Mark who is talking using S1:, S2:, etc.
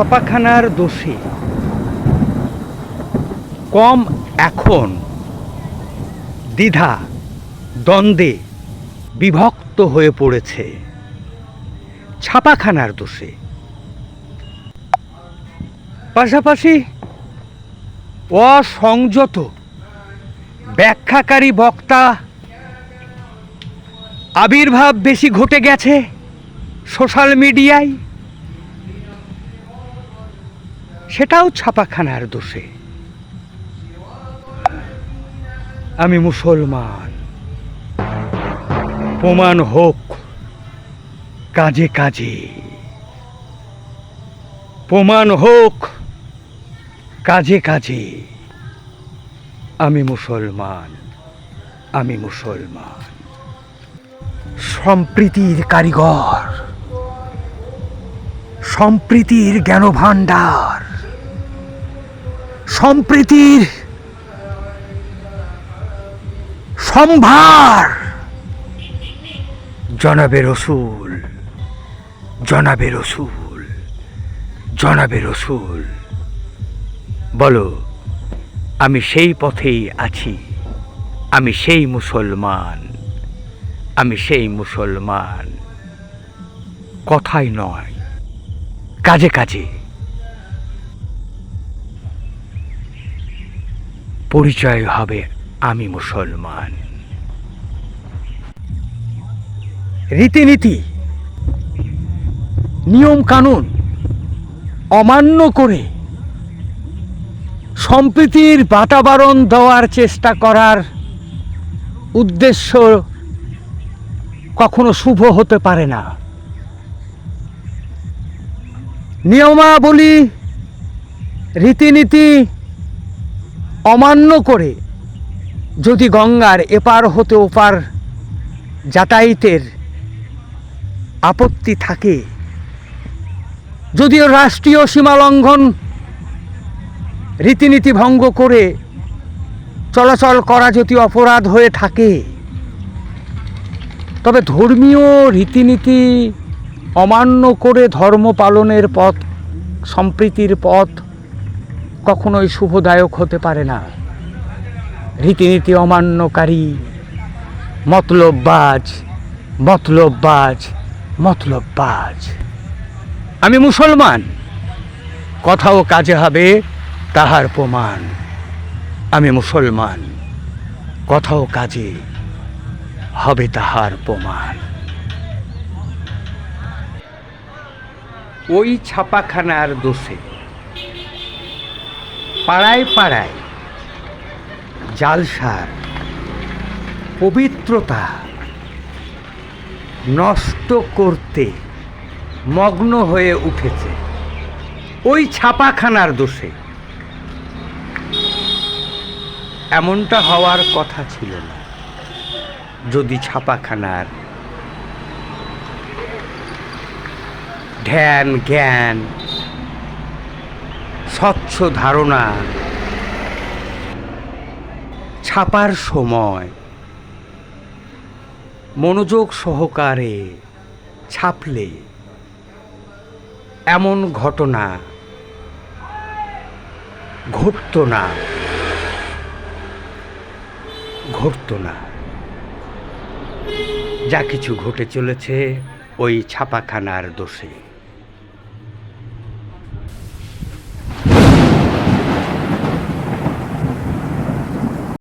S1: ছাপাখানার দোষে। কম এখন দ্বিধা, দ্বন্দ্বে বিভক্ত হয়ে পড়েছে। ছাপাখানার দোষে। পাশাপাশি অসংযত ব্যাখ্যাকারী বক্তা আবির্ভাব বেশি ঘটে গেছে সোশ্যাল মিডিয়ায়। সেটাও ছাপাখানার দোষে। আমি মুসলমান। প্রমাণ হোক, কাজে কাজে। প্রমাণ হোক, কাজে কাজে। আমি মুসলমান আমি মুসলমান। সম্প্রীতির কারিগর, সম্প্রীতির জ্ঞান ভাণ্ডার সম্প্রীতির সম্ভার। জনাবে রসুল জনাবে রসুল জনাবে রসুল। বলো, আমি সেই পথেই আছি, আমি সেই মুসলমান, আমি সেই মুসলমান। কথাই নয়, কাজে কাজে। পরিচয় হবে আমি মুসলমান। রীতিনীতি নিয়ম কানুন অমান্য করে সম্প্রীতির বাতাবরণ দেওয়ার চেষ্টা করার উদ্দেশ্য কখনো শুভ হতে পারে না। নিয়মাবলী, রীতিনীতি অমান্য করে যদি গঙ্গার এপার হতে ওপার যাতায়াতের আপত্তি থাকে, যদিও রাষ্ট্রীয় সীমা লঙ্ঘন রীতিনীতি ভঙ্গ করে চলাচল করা যদি অপরাধ হয়ে থাকে, তবে ধর্মীয় রীতিনীতি অমান্য করে ধর্ম পালনের পথ, সম্প্রীতির পথ কখনোই শুভদায়ক হতে পারে না। রীতিনীতি অমান্যকারী, মতলববাজ মতলববাজ মতলববাজ। আমি মুসলমান, কথাও কাজে হবে তাহার প্রমাণ। আমি মুসলমান, কথাও কাজে হবে তাহার প্রমাণ। ওই ছাপাখানার দোষে পাড়ায় পাড়ায়। জালসার পবিত্রতা নষ্ট করতে মগ্ন হয়ে উঠেছে। ওই ছাপাখানার দোষে। এমনটা হওয়ার কথা ছিল না। যদি ছাপাখানার ধ্যান, জ্ঞান স্বচ্ছ ধারণা। ছাপার সময়। মনোযোগ সহকারে ছাপলে এমন ঘটনা ঘটত না। ঘটত না। যা কিছু ঘটে চলেছে ওই ছাপাখানার দোষে।